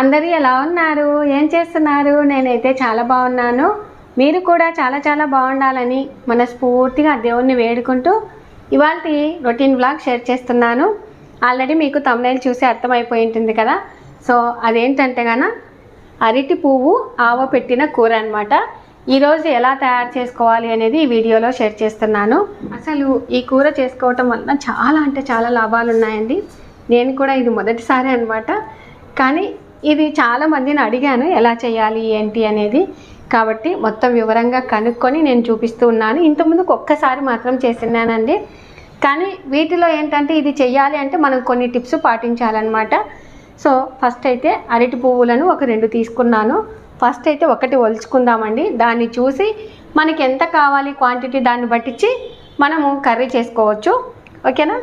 అందరూ ఎలా ఉన్నారు? ఏం చేస్తున్నారు? నేనైతే చాలా బాగున్నాను. మీరు కూడా చాలా చాలా బాగుండాలని మనస్ఫూర్తిగా దేవుణ్ణి వేడుకుంటూ ఇవాళ రొటీన్ బ్లాగ్ షేర్ చేస్తున్నాను. ఆల్రెడీ మీకు తమిళ చూసి అర్థమైపోయి ఉంటుంది కదా? సో అదేంటంటే గాన అరటి పువ్వు ఆవ పెట్టిన కూర అనమాట ఈరోజు ఎలా తయారు చేసుకోవాలి అనేది ఈ వీడియోలో షేర్ చేస్తున్నాను. అసలు ఈ కూర చేసుకోవటం వలన చాలా అంటే చాలా లాభాలు ఉన్నాయండి నేను కూడా ఇది మొదటిసారి అనమాట కానీ ఇది చాలా మందిని అడిగాను ఎలా చేయాలి ఏంటి అనేది. కాబట్టి మొత్తం వివరంగా కనుక్కొని నేను చూపిస్తూ ఉన్నాను. ఇంతకుముందుకు ఒక్కసారి మాత్రం చేసినానండి కానీ వీటిలో ఏంటంటే ఇది చేయాలి అంటే మనం కొన్ని టిప్స్ పాటించాలన్నమాట. సో ఫస్ట్ అయితే అరటి పువ్వులను ఒక రెండు తీసుకున్నాను. ఫస్ట్ అయితే ఒకటి ఒలుచుకుందామండి. దాన్ని చూసి మనకి ఎంత కావాలి క్వాంటిటీ దాన్ని బట్టించి మనము కర్రీ చేసుకోవచ్చు. ఓకేనా?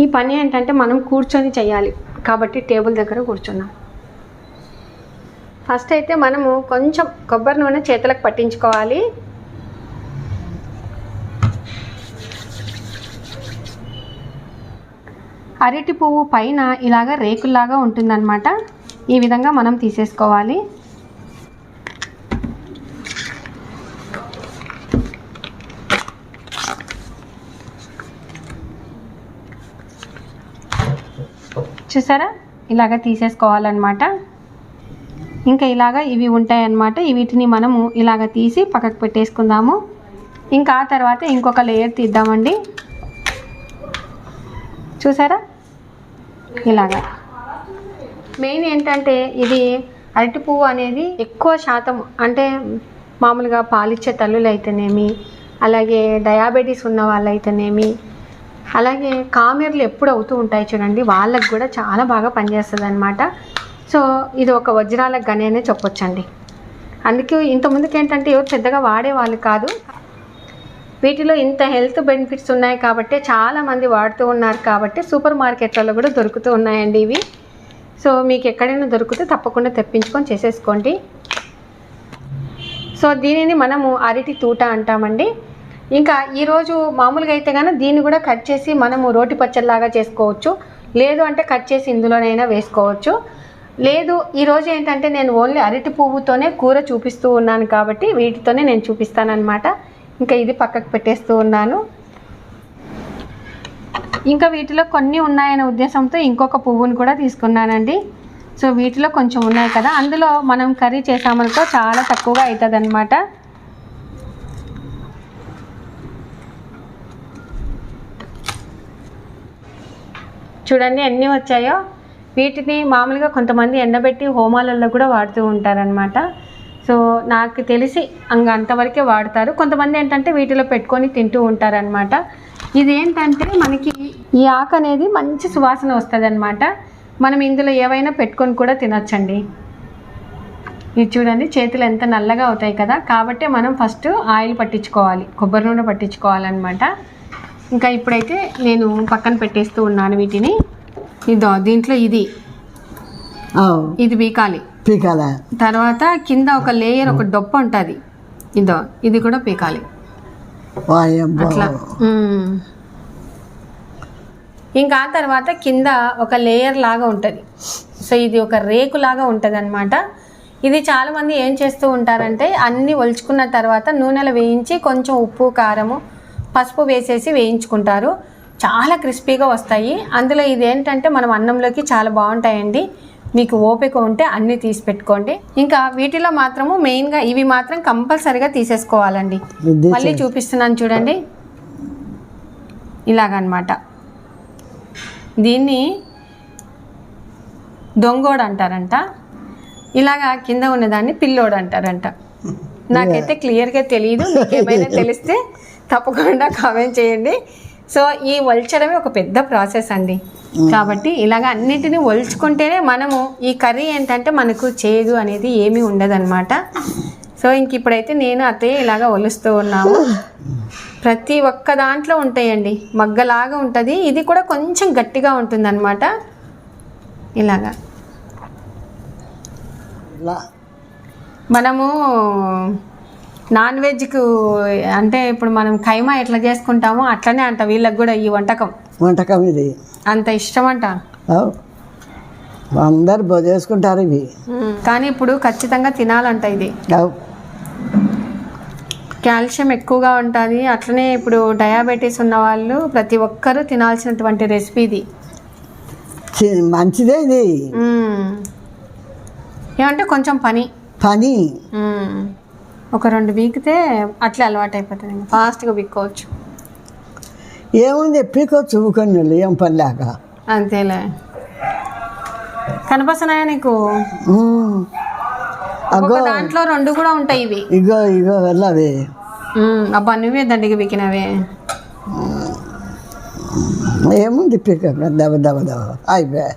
ఈ పని ఏంటంటే మనం కూర్చొని చేయాలి. కాబట్టి టేబుల్ దగ్గర కూర్చున్నాం. ఫస్ట్ అయితే మనము కొంచెం కొబ్బరి నూనె చేతులకు పట్టించుకోవాలి. అరటి పువ్వు పైన ఇలాగ రేకుల్లాగా ఉంటుందన్నమాట. ఈ విధంగా మనం తీసేసుకోవాలి. చూసారా? ఇలాగ తీసేసుకోవాలన్నమాట. ఇంకా ఇలాగ ఇవి ఉంటాయన్నమాట. వీటిని మనము ఇలాగ తీసి పక్కకు పెట్టేసుకుందాము. ఇంకా ఆ తర్వాత ఇంకొక లేయర్ తీద్దామండి. చూసారా? ఇలాగా. మెయిన్ ఏంటంటే ఇది అరటి పువ్వు అనేది ఎక్కువ శాతం అంటే మామూలుగా పాలిచ్చే తల్లులు అయితేనేమి అలాగే డయాబెటీస్ ఉన్న వాళ్ళైతేనేమి అలాగే కామెర్లు ఎప్పుడు అవుతూ ఉంటాయి చూడండి వాళ్ళకి కూడా చాలా బాగా పనిచేస్తుంది అనమాట సో ఇది ఒక వజ్రాల గని అనే చెప్పొచ్చండి. అందుకే ఇంతకుముందుకు ఏంటంటే ఎవరు పెద్దగా వాడేవాళ్ళు కాదు. వీటిలో ఇంత హెల్త్ బెనిఫిట్స్ ఉన్నాయి కాబట్టి చాలామంది వాడుతూ ఉన్నారు కాబట్టి సూపర్ మార్కెట్లలో కూడా దొరుకుతూ ఉన్నాయండి ఇవి. సో మీకు ఎక్కడైనా దొరికితే తప్పకుండా తెప్పించుకొని చేసేసుకోండి. సో దీనిని మనము అరటి తూట అంటామండి. ఇంకా ఈరోజు మామూలుగా అయితే కానీ దీన్ని కూడా కట్ చేసి మనము రోటి పచ్చడిలాగా చేసుకోవచ్చు. లేదు అంటే కట్ చేసి ఇందులోనైనా వేసుకోవచ్చు. లేదు ఈరోజు ఏంటంటే నేను ఓన్లీ అరటి పువ్వుతోనే కూర చూపిస్తూ ఉన్నాను కాబట్టి వీటితోనే నేను చూపిస్తానమాట ఇంకా ఇది పక్కకు పెట్టేస్తూ ఉన్నాను. ఇంకా వీటిలో కొన్ని ఉన్నాయనే ఉద్దేశంతో ఇంకొక పువ్వును కూడా తీసుకున్నానండి. సో వీటిలో కొంచెం ఉన్నాయి కదా. అందులో మనం కర్రీ చేసామనుకో చాలా తక్కువగా అవుతుంది చూడండి ఎన్ని వచ్చాయో. వీటిని మామూలుగా కొంతమంది ఎండబెట్టి హోమాలలో కూడా వాడుతూ ఉంటారనమాట సో నాకు తెలిసి అంగ అంతవరకే వాడతారు. కొంతమంది ఏంటంటే వీటిలో పెట్టుకొని తింటూ ఉంటారనమాట ఇది ఏంటంటే మనకి ఈ ఆకు అనేది మంచి సువాసన వస్తుంది అనమాట మనం ఇందులో ఏవైనా పెట్టుకొని కూడా తినొచ్చండి. ఇది చూడండి చేతులు ఎంత నల్లగా అవుతాయి కదా. కాబట్టి మనం ఫస్ట్ ఆయిల్ పట్టించుకోవాలి కొబ్బరి నూనె పట్టించుకోవాలన్నమాట. ఇంకా ఇప్పుడైతే నేను పక్కన పెట్టేస్తూ ఉన్నాను వీటిని. ఇదో దీంట్లో ఇది. ఇది పీకాలి. పీకాల? తర్వాత కింద ఒక లేయర్ ఒక డొప్ప ఉంటుంది. ఇదో ఇది కూడా పీకాలి. అట్లా. ఇంకా ఆ తర్వాత కింద ఒక లేయర్ లాగా ఉంటుంది. సో ఇది ఒక రేకు లాగా ఉంటుంది అనమాట ఇది చాలామంది ఏం చేస్తూ ఉంటారంటే అన్నీ ఒలుచుకున్న తర్వాత నూనెలో వేయించి కొంచెం ఉప్పు కారము పసుపు వేసేసి వేయించుకుంటారు. చాలా క్రిస్పీగా వస్తాయి. అందులో ఇది ఏంటంటే మనం అన్నంలోకి చాలా బాగుంటాయండి. మీకు ఓపిక ఉంటే అన్నీ తీసి పెట్టుకోండి. ఇంకా వీటిలో మాత్రము మెయిన్గా ఇవి మాత్రం కంపల్సరిగా తీసేసుకోవాలండి. మళ్ళీ చూపిస్తున్నాను చూడండి. ఇలాగనమాట. దీన్ని దొంగోడు అంటారంట. ఇలాగా కింద ఉన్నదాన్ని పిల్లోడు అంటారంట. నాకైతే క్లియర్గా తెలియదు మీకు ఏమైనా తెలిస్తే తప్పకుండా కామెంట్ చేయండి. సో ఈ వల్చడమే ఒక పెద్ద ప్రాసెస్ అండి. కాబట్టి ఇలాగ అన్నిటిని ఒలుచుకుంటేనే మనము ఈ కర్రీ ఏంటంటే మనకు చేదు అనేది ఏమీ ఉండదన్నమాట. సో ఇంక ఇప్పుడైతే నేను అత్తయ్య ఇలాగ ఒలుస్తూ ఉన్నాము. ప్రతి ఒక్క దాంట్లో ఉంటాయండి. మగ్గలాగా ఉంటుంది. ఇది కూడా కొంచెం గట్టిగా ఉంటుంది అనమాట ఇలాగా. ఇలా మనము నాన్ వెజ్కు అంటే ఇప్పుడు మనం ఖైమా ఎట్లా చేసుకుంటామో అట్లనే అంట వీళ్ళకి కూడా ఈ వంటకం వంటకం ఇది అంత ఇష్టం అంట. అందరు బొదేసుకుంటారు ఇవి. కానీ ఇప్పుడు ఖచ్చితంగా తినాలంట ఇది. కాల్షియం ఎక్కువగా ఉంటుంది అట్లనే ఇప్పుడు డయాబెటీస్ ఉన్న వాళ్ళు ప్రతి ఒక్కరూ తినాల్సినటువంటి రెసిపీ ఇది మంచిదే ఇది. ఏమంటే కొంచెం పని పని. ఒక రెండు వీకితే అట్లే అలవాటు అయిపోతుంది ఫాస్ట్గా విక్కోవచ్చు ఏముంది? ఎప్పికో చూకొని ఏం పని లేక. అంతేలే. కనపస్తున్నాయా నీకు? అగో. దాంట్లో రెండు కూడా ఉంటాయి ఇవి. ఇగో ఇగో వెళ్ళవే. అబ్బా నువ్వే దండికి వికినవే ఏముంది? పిక దెబ్బ దెబ్బ దెబ్బ అయిపోయా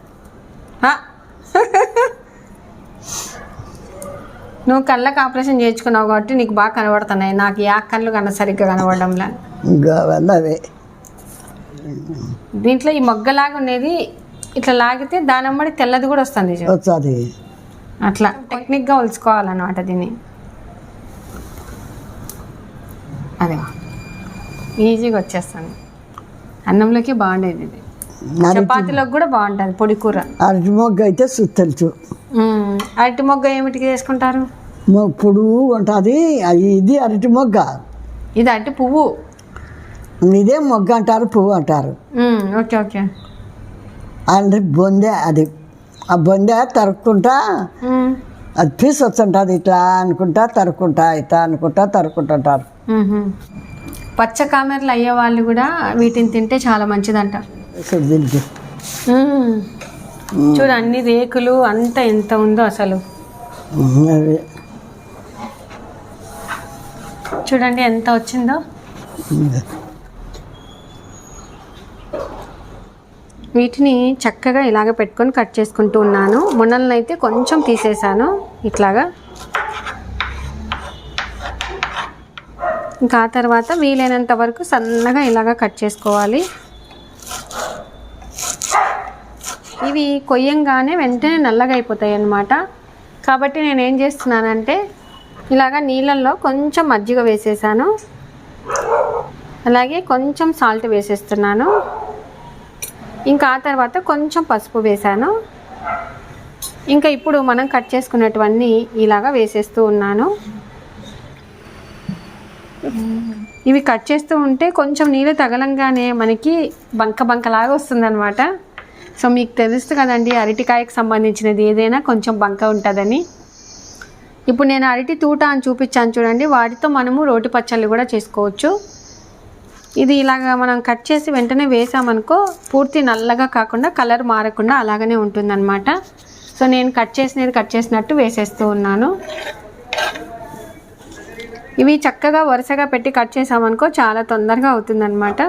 ఆ. నువ్వు కళ్ళకి ఆపరేషన్ చేయించుకున్నావు కాబట్టి నీకు బాగా కనబడుతున్నాయి. నాకు యా కళ్ళు కన సరిగ్గా వెళ్ళవే దీంట్లో ఈ మొగ్గలాగా ఉండేది ఇట్లా లాగితే దాని అమ్మడి తెల్లది కూడా వస్తుంది చూడు. వచ్చాది అట్లా టెక్నిక్గా ఉలుచుకోవాలన్నమాట దీన్ని. అదే. ఈజీగా వచ్చేస్తుంది. అన్నంలోకి బాగుండేది ఇది. చపాతీలోకి కూడా బాగుంటుంది పొడి కూర. అరటి మొగ్గ అయితే సు- తెలుసు. మ్మ్. అరటి మొగ్గ ఏమిటికి చేసుకుంటారు? పొడుగు ఉంటుంది ఇది అరటి మొగ్గ. ఇది అరటి పువ్వు. ఇదే మొగ్గ అంటారు పువ్వు అంటారు. Okay okay. అంటే బొందె అది. ఆ బొందె తరుక్కుంటా. అది పీస్ వచ్చుంటుంది ఇట్లా అనుకుంటా తరుక్కుంటా ఇట్లా అనుకుంటా తరుక్కుంటుంటారు. పచ్చ కామెర్లు అయ్యే వాళ్ళు కూడా వీటిని తింటే చాలా మంచిదంట. దీనికి. మ్మ్. చూడు అన్ని రేకులు అంత ఎంత ఉందో అసలు. చూడండి ఎంత వచ్చిందో. వీటిని చక్కగా ఇలాగ పెట్టుకొని కట్ చేసుకుంటూ ఉన్నాను. మొన్నలను అయితే కొంచెం తీసేసాను. ఇట్లాగా. ఇంకా ఆ తర్వాత వీలైనంత వరకు సన్నగా ఇలాగ కట్ చేసుకోవాలి. ఇవి కొయ్యంగానే వెంటనే నల్లగా అయిపోతాయి అన్నమాట. కాబట్టి నేను ఏం చేస్తున్నానంటే ఇలాగ నీళ్ళల్లో కొంచెం మజ్జిగ వేసేసాను. అలాగే కొంచెం సాల్ట్ వేసేస్తున్నాను. ఇంకా ఆ తర్వాత కొంచెం పసుపు వేసాను ఇంకా ఇప్పుడు మనం కట్ చేసుకున్నటువన్నీ ఇలాగా వేసేస్తూ ఉన్నాను. ఇవి కట్ చేస్తూ ఉంటే కొంచెం నీళ్ళు తగలంగానే మనకి బంక బంకలాగా వస్తుందన్నమాట. సో మీకు తెలుసు కదండి అరటికాయకి సంబంధించినది ఏదైనా కొంచెం బంక ఉంటుందని. ఇప్పుడు నేను అరటి తూట అని చూపించాను చూడండి వాటితో మనము రోటి పచ్చళ్ళు కూడా చేసుకోవచ్చు. ఇది ఇలాగ మనం కట్ చేసి వెంటనే వేసామనుకో పూర్తి నల్లగా కాకుండా కలర్ మారకుండా అలాగనే ఉంటుందన్నమాట. సో నేను కట్ చేసినది కట్ చేసినట్టు వేసేస్తూ ఉన్నాను. ఇవి చక్కగా వరుసగా పెట్టి కట్ చేసామనుకో చాలా తొందరగా అవుతుందన్నమాట.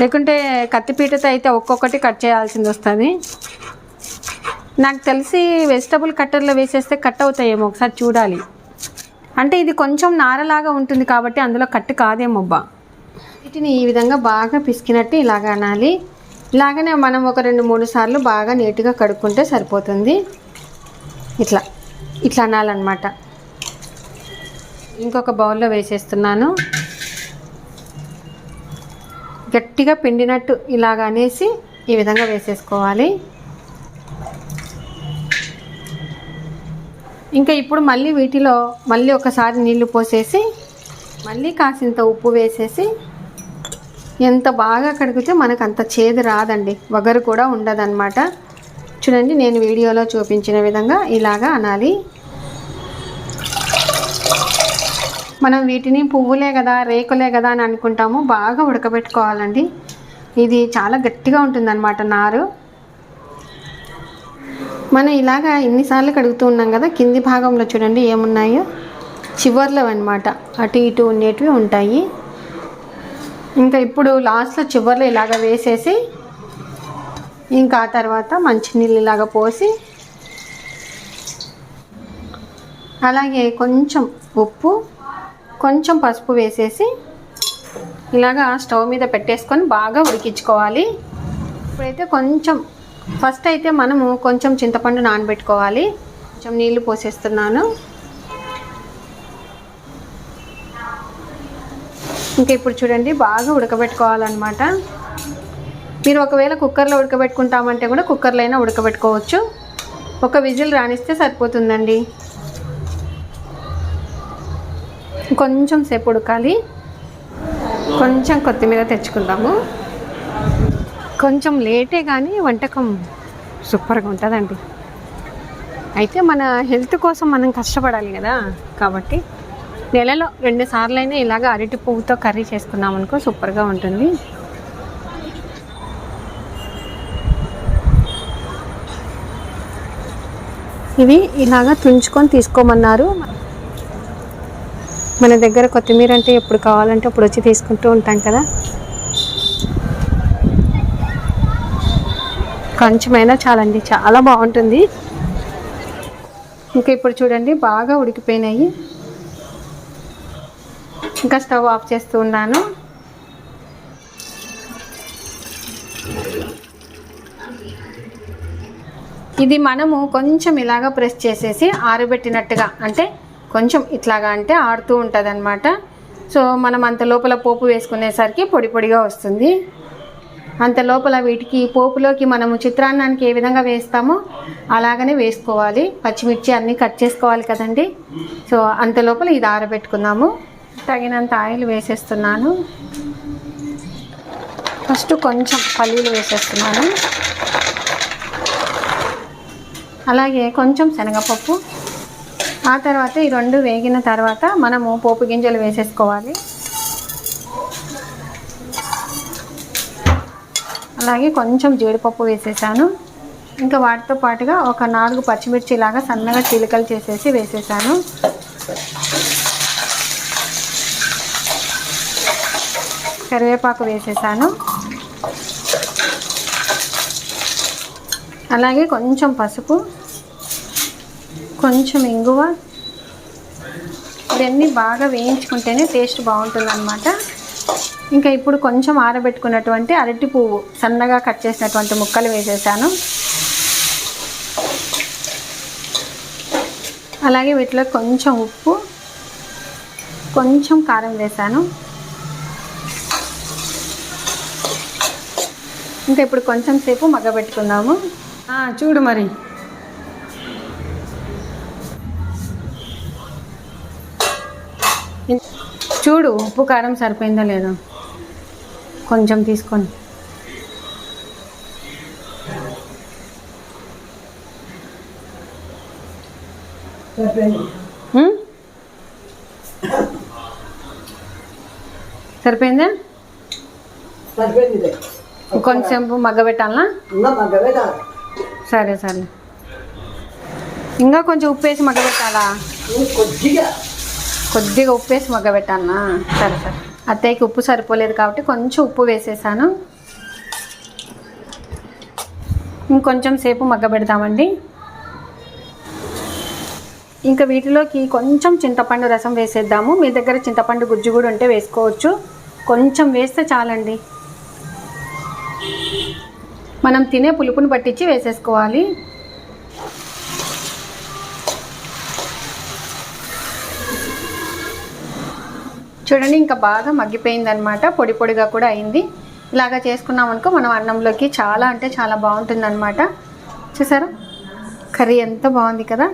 లేకుంటే కత్తిపీటతో అయితే ఒక్కొక్కటి కట్ చేయాల్సింది వస్తుంది. నాకు తెలిసి వెజిటబుల్ కట్టర్లో వేసేస్తే కట్ అవుతాయేమో ఒకసారి చూడాలి. అంటే ఇది కొంచెం నారలాగా ఉంటుంది కాబట్టి అందులో కట్ కాదేమోబ్బా వీటిని ఈ విధంగా బాగా పిసికినట్టు ఇలాగ అనాలి. ఇలాగనే మనం ఒక రెండు మూడు సార్లు బాగా నీట్గా కడుక్కుంటే సరిపోతుంది. ఇట్లా ఇట్లా అనాలన్నమాట. ఇంకొక బౌల్లో వేసేస్తున్నాను. గట్టిగా పిండినట్టు ఇలాగ అనేసి ఈ విధంగా వేసేసుకోవాలి. ఇంకా ఇప్పుడు మళ్ళీ వీటిలో మళ్ళీ ఒకసారి నీళ్ళు పోసేసి మళ్ళీ కాసింత ఉప్పు వేసేసి ఎంత బాగా కడిగితే మనకు అంత చేదు రాదండి. వగరు కూడా ఉండదన్నమాట. చూడండి నేను వీడియోలో చూపించిన విధంగా ఇలాగా అనాలి. మనం వీటిని పువ్వులే కదా రేకులే కదా అని అనుకుంటాము బాగా ఉడకబెట్టుకోవాలండి. ఇది చాలా గట్టిగా ఉంటుందన్నమాట నారు. మనం ఇలాగా ఎన్నిసార్లు కడుగుతూ ఉన్నాం కదా కింది భాగంలో చూడండి ఏమున్నాయో. చివర్లో అనమాట అటు ఇటు ఉండేటివి ఉంటాయి. ఇంకా ఇప్పుడు లాస్ట్లో చివర్లో ఇలాగ వేసేసి ఇంకా ఆ తర్వాత మంచినీళ్ళు ఇలాగ పోసి అలాగే కొంచెం ఉప్పు కొంచెం పసుపు వేసేసి ఇలాగా స్టవ్ మీద పెట్టేసుకొని బాగా ఉడికించుకోవాలి. ఇప్పుడైతే కొంచెం ఫస్ట్ అయితే మనము కొంచెం చింతపండు నానబెట్టుకోవాలి. కొంచెం నీళ్ళు పోసేస్తున్నాను. ఇంకా ఇప్పుడు చూడండి బాగా ఉడకబెట్టుకోవాలన్నమాట. మీరు ఒకవేళ కుక్కర్లో ఉడకబెట్టుకుంటామంటే కూడా కుక్కర్లో అయినా ఉడకబెట్టుకోవచ్చు. ఒక విజిల్ రాణిస్తే సరిపోతుందండి. కొంచెం సేపు ఉడకాలి. కొంచెం కొత్తిమీర తెచ్చుకుందాము. కొంచెం లేటే కానీ వంటకం సూపర్గా ఉంటుందండి. అయితే మన హెల్త్ కోసం మనం కష్టపడాలి కదా కాబట్టి నెలలో రెండు సార్లు అయినా ఇలాగ అరటి పువ్వుతో కర్రీ చేసుకున్నాం అనుకో సూపర్గా ఉంటుంది. ఇవి ఇలాగ తుంచుకొని తీసుకోమన్నారు. మన దగ్గర కొత్తిమీర అంటే ఎప్పుడు కావాలంటే అప్పుడు వచ్చి తీసుకుంటూ ఉంటాం కదా. కొంచెమైనా చాలండి చాలా బాగుంటుంది. ఇంకా ఇప్పుడు చూడండి బాగా ఉడికిపోయినాయి. ఇంకా స్టవ్ ఆఫ్ చేస్తూ ఉన్నాను. ఇది మనము కొంచెం ఇలాగా ప్రెస్ చేసేసి ఆరబెట్టినట్టుగా అంటే కొంచెం ఇట్లాగా అంటే ఆడుతూ ఉంటుంది అనమాట సో మనం అంత లోపల పోపు వేసుకునేసరికి పొడి పొడిగా వస్తుంది. అంత లోపల వీటికి పోపులోకి మనము చిత్రాన్నానికి ఏ విధంగా వేస్తామో అలాగనే వేసుకోవాలి. పచ్చిమిర్చి అన్నీ కట్ చేసుకోవాలి కదండి. సో అంత లోపల ఇది ఆరబెట్టుకుందాము తగినంత ఆయిల్ వేసేస్తున్నాను. ఫస్ట్ కొంచెం పల్లీలు వేసేస్తున్నాను. అలాగే కొంచెం శనగపప్పు. ఆ తర్వాత ఈ రెండు వేగిన తర్వాత మనము పోపు గింజలు వేసేసుకోవాలి. అలాగే కొంచెం జీడిపప్పు వేసేసాను. ఇంకా వాటితో పాటుగా ఒక నాలుగు పచ్చిమిర్చి లాగా సన్నగా చీలికలు చేసేసి వేసేసాను. కరివేపాకు వేసేసాను. అలాగే కొంచెం పసుపు. కొంచెం ఇంగువ. ఇవన్నీ బాగా వేయించుకుంటేనే టేస్ట్ బాగుంటుంది అనమాట ఇంకా ఇప్పుడు కొంచెం ఆరబెట్టుకున్నటువంటి అరటి పువ్వు సన్నగా కట్ చేసినటువంటి ముక్కలు వేసేసాను. అలాగే వీటిలో కొంచెం ఉప్పు కొంచెం కారం వేసాను. ఇంకా ఇప్పుడు కొంచెం సేపు మగ్గబెట్టుకుందాము. చూడు మరి. చూడు ఉప్పు కారం సరిపోయిందో లేదో. కొంచెం తీసుకొని? సరిపోయిందా? కొంచెం మగ్గవే కాదు సరే సరే. ఇంకా కొంచెం ఉప్పు వేసి మగ్గబెట్టాలా? కొద్దిగా. కొద్దిగా ఉప్పు వేసి మగ్గబెట్టానా సరే సరే. అత్తయ్యకి ఉప్పు సరిపోలేదు కాబట్టి కొంచెం ఉప్పు వేసేసాను. ఇంకొంచెం సేపు మగ్గబెడతామండి ఇంకా వీటిలోకి కొంచెం చింతపండు రసం వేసేద్దాము. మీ దగ్గర చింతపండు గుజ్జు కూడా ఉంటే వేసుకోవచ్చు. కొంచెం వేస్తే చాలండి. మనం తినే పులుపుని పట్టించి వేసేసుకోవాలి. చూడండి ఇంకా బాగా మగ్గిపోయింది అనమాట పొడి పొడిగా కూడా అయింది. ఇలాగా చేసుకున్నాం అనుకో మనం అన్నంలోకి చాలా అంటే చాలా బాగుంటుంది అనమాట చూసారా? కర్రీ ఎంత బాగుంది కదా?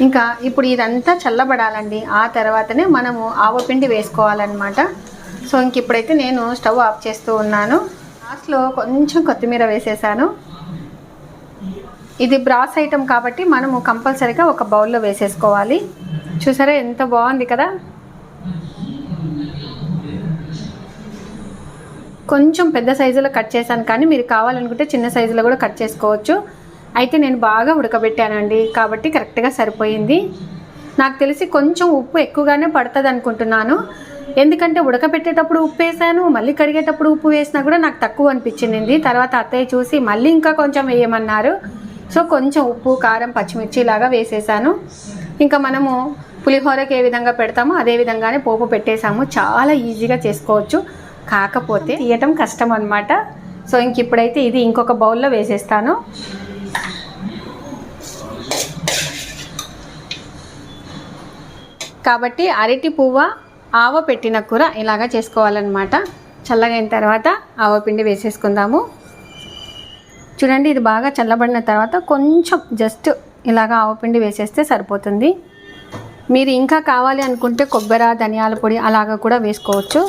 ఇంకా ఇప్పుడు ఇదంతా చల్లబడాలండి. ఆ తర్వాతనే మనము ఆవపిండి వేసుకోవాలన్నమాట. సో ఇంక ఇప్పుడైతే నేను స్టవ్ ఆఫ్ చేస్తూ ఉన్నాను. లాస్ట్లో కొంచెం కొత్తిమీర వేసేసాను. ఇది బ్రాస్ ఐటెం కాబట్టి మనము కంపల్సరీగా ఒక బౌల్లో వేసేసుకోవాలి. చూసారా ఎంత బాగుంది కదా? కొంచెం పెద్ద సైజులో కట్ చేశాను కానీ మీరు కావాలనుకుంటే చిన్న సైజులో కూడా కట్ చేసుకోవచ్చు. అయితే నేను బాగా ఉడకబెట్టానండి. కాబట్టి కరెక్ట్గా సరిపోయింది. నాకు తెలిసి కొంచెం ఉప్పు ఎక్కువగానే పడుతుంది అనుకుంటున్నాను ఎందుకంటే ఉడకబెట్టేటప్పుడు ఉప్పు వేసాను మళ్ళీ కడిగేటప్పుడు ఉప్పు వేసినా కూడా నాకు తక్కువ అనిపించింది. తర్వాత అత్తయ్య చూసి మళ్ళీ ఇంకా కొంచెం వేయమన్నారు. సో కొంచెం ఉప్పు కారం పచ్చిమిర్చి లాగా వేసేసాను. ఇంకా మనము పులిహోరకి ఏ విధంగా పెడతామో అదే విధంగానే పోపు పెట్టేసాము చాలా ఈజీగా చేసుకోవచ్చు. కాకపోతే తీయటం కష్టం అనమాట సో ఇంక ఇప్పుడైతే ఇది ఇంకొక బౌల్లో వేసేస్తాను. కాబట్టి అరటి పువ్వ ఆవ పెట్టిన కూర ఇలాగా చేసుకోవాలన్నమాట. చల్లగైన తర్వాత ఆవపిండి వేసేసుకుందాము. చూడండి ఇది బాగా చల్లబడిన తర్వాత కొంచెం జస్ట్ ఇలాగ ఆవపిండి వేసేస్తే సరిపోతుంది. మీరు ఇంకా కావాలి అనుకుంటే కొబ్బరి ధనియాల పొడి అలాగ కూడా వేసుకోవచ్చు.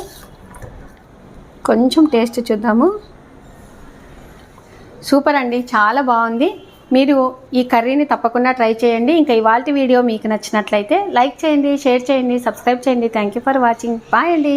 కొంచెం టేస్ట్ చూద్దాము. సూపర్ అండి చాలా బాగుంది. మీరు ఈ కర్రీని తప్పకుండా ట్రై చేయండి. ఇంకా ఇవాళ వీడియో మీకు నచ్చినట్లయితే లైక్ చేయండి షేర్ చేయండి సబ్స్క్రైబ్ చేయండి. Thank you for watching bye అండి.